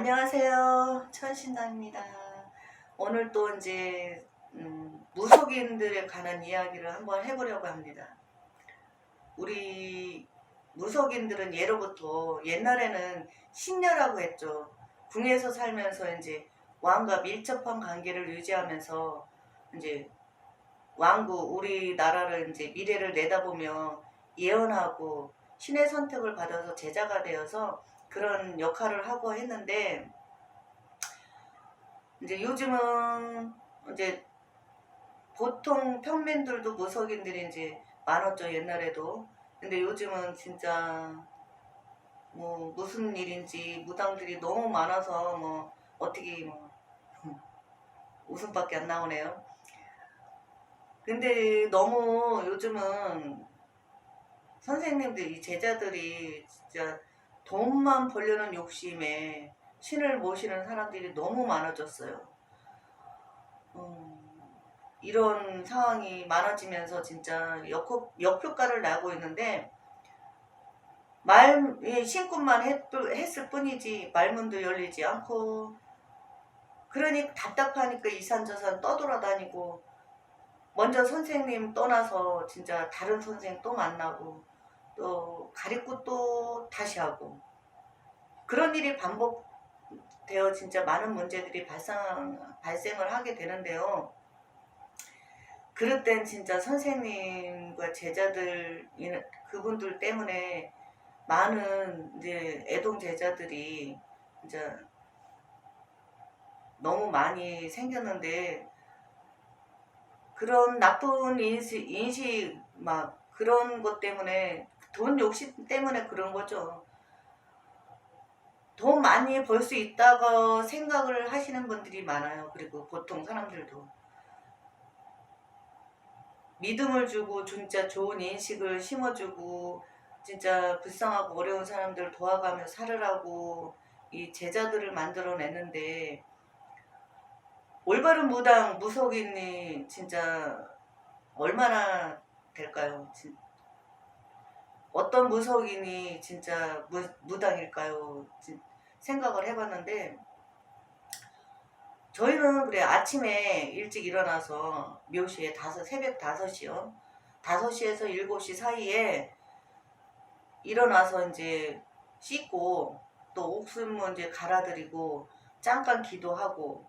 안녕하세요. 천신당입니다. 오늘 또 이제 음, 무속인들에 관한 이야기를 한번 해보려고 합니다. 우리 무속인들은 예로부터 옛날에는 신녀라고 했죠. 궁에서 살면서 이제 왕과 밀접한 관계를 유지하면서 이제 왕국 우리나라를 이제 미래를 내다보며 예언하고 신의 선택을 받아서 제자가 되어서 그런 역할을 하고 했는데 이제 요즘은 이제 보통 평민들도 무속인들이 이제 많았죠 옛날에도. 근데 요즘은 진짜 뭐 무슨 일인지 무당들이 너무 많아서 뭐 어떻게 뭐 웃음밖에 안 나오네요. 근데 너무 요즘은 선생님들 이 제자들이 진짜 돈만 벌려는 욕심에 신을 모시는 사람들이 너무 많아졌어요. 음, 이런 상황이 많아지면서 진짜 역, 역효과를 나고 있는데 말 예, 신고만 했, 했을 뿐이지 말문도 열리지 않고 그러니 답답하니까 이산저산 떠돌아다니고 먼저 선생님 떠나서 진짜 다른 선생 또 만나고 또 가리고 또 다시 하고 그런 일이 반복되어 진짜 많은 문제들이 발생, 발생을 하게 되는데요. 그럴 땐 진짜 선생님과 제자들 그분들 때문에 많은 이제 애동 제자들이 이제 너무 많이 생겼는데 그런 나쁜 인식, 인식 막 그런 것 때문에 돈 욕심 때문에 그런 거죠. 돈 많이 벌 수 있다고 생각을 하시는 분들이 많아요. 그리고 보통 사람들도. 믿음을 주고 진짜 좋은 인식을 심어주고 진짜 불쌍하고 어려운 사람들 도와가며 살으라고 이 제자들을 만들어내는데 올바른 무당 무속인이 진짜 얼마나 될까요? 진- 어떤 무속인이 진짜 무, 무당일까요? 진- 생각을 해봤는데 저희는 그래 아침에 일찍 일어나서 묘시에 다섯 새벽 5시요. 5시에서 7시 사이에 일어나서 이제 씻고 또 옥수무 이제 갈아드리고 잠깐 기도하고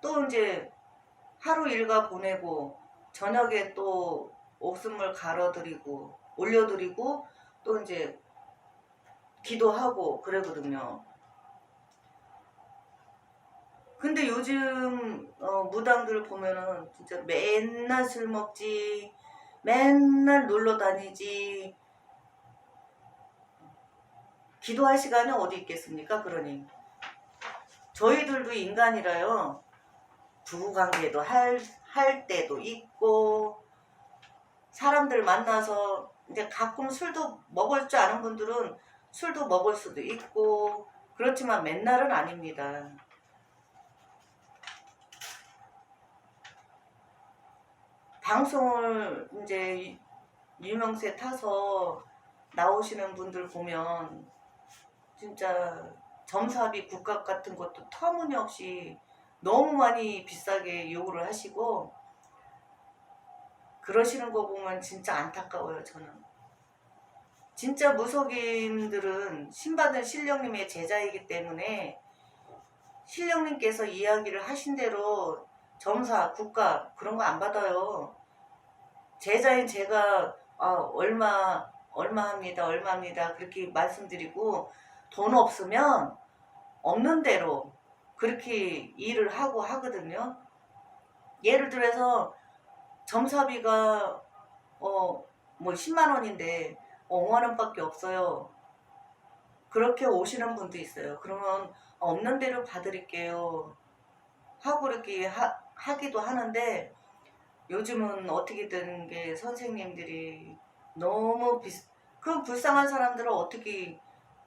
또 이제 하루 일과 보내고 저녁에 또 옥수물 갈아드리고 올려드리고 또 이제 기도하고 그러거든요. 근데 요즘 어, 무당들 보면은 진짜 맨날 술 먹지, 맨날 놀러 다니지, 기도할 시간이 어디 있겠습니까? 그러니 저희들도 인간이라요. 부부관계도 할, 할 때도 있고 사람들 만나서 이제 가끔 술도 먹을 줄 아는 분들은 술도 먹을 수도 있고 그렇지만 맨날은 아닙니다. 방송을 이제 유명세 타서 나오시는 분들 보면 진짜 점사비 국값 같은 것도 터무니없이 너무 많이 비싸게 요구를 하시고 그러시는 거 보면 진짜 안타까워요 저는 진짜 무속인들은 신받은 신령님의 제자이기 때문에 신령님께서 이야기를 하신 대로 점사, 국가 그런 거 안 받아요 제자인 제가 아, 얼마 얼마 합니다 얼마 합니다 그렇게 말씀드리고 돈 없으면 없는 대로 그렇게 일을 하고 하거든요. 예를 들어서 점사비가 어 뭐 10만 원인데 어, 5만 원밖에 없어요. 그렇게 오시는 분도 있어요. 그러면 없는 대로 봐드릴게요. 하고 이렇게 하, 하기도 하는데 요즘은 어떻게 되는 게 선생님들이 너무 비, 그 불쌍한 사람들은 어떻게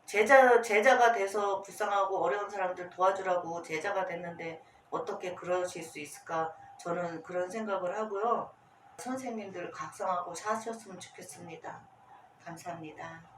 제자 제자가 돼서 불쌍하고 어려운 사람들 도와주라고 제자가 됐는데 어떻게 그러실 수 있을까? 저는 그런 생각을 하고요. 선생님들 각성하고 사셨으면 좋겠습니다. 감사합니다.